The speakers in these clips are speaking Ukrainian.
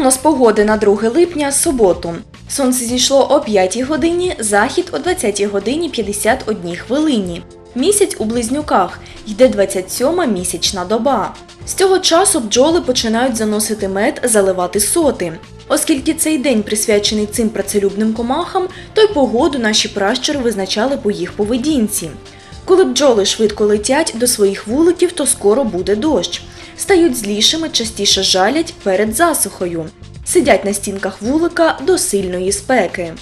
Прогноз погоди на 2 липня суботу. Сонце зійшло о 5 годині, захід о 20 годині 51 хвилині. Місяць у близнюках йде 27-ма місячна доба. З цього часу бджоли починають заносити мед, заливати соти. Оскільки цей день присвячений цим працелюбним комахам, то й погоду наші пращури визначали по їх поведінці. Коли бджоли швидко летять до своїх вуликів, то скоро буде дощ. Стають злішими, частіше жалять перед засухою. Сидять на стінках вулика до сильної спеки.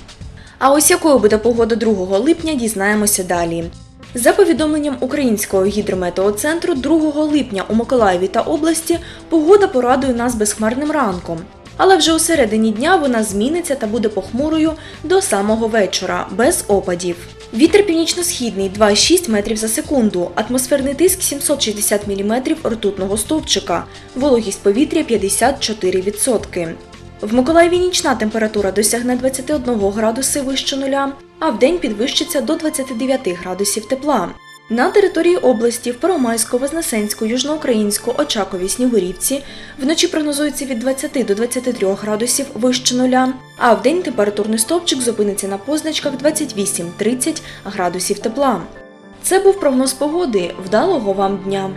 А ось якою буде погода 2 липня, дізнаємося далі. За повідомленням Українського гідрометеоцентру, 2 липня у Миколаєві та області погода порадує нас безхмарним ранком. Але вже у середині дня вона зміниться та буде похмурою до самого вечора, без опадів. Вітер північно-східний 2,6 метрів за секунду, атмосферний тиск 760 мм ртутного стовпчика, вологість повітря 54%. В Миколаєві нічна температура досягне 21 градуси вище нуля, а в день підвищиться до 29 градусів тепла. На території області в Первомайську, Вознесенську, Южноукраїнську, Очакові, Снігурівці вночі прогнозується від 20 до 23 градусів вище нуля, а вдень температурний стовпчик зупиниться на позначках 28-30 градусів тепла. Це був прогноз погоди. Вдалого вам дня!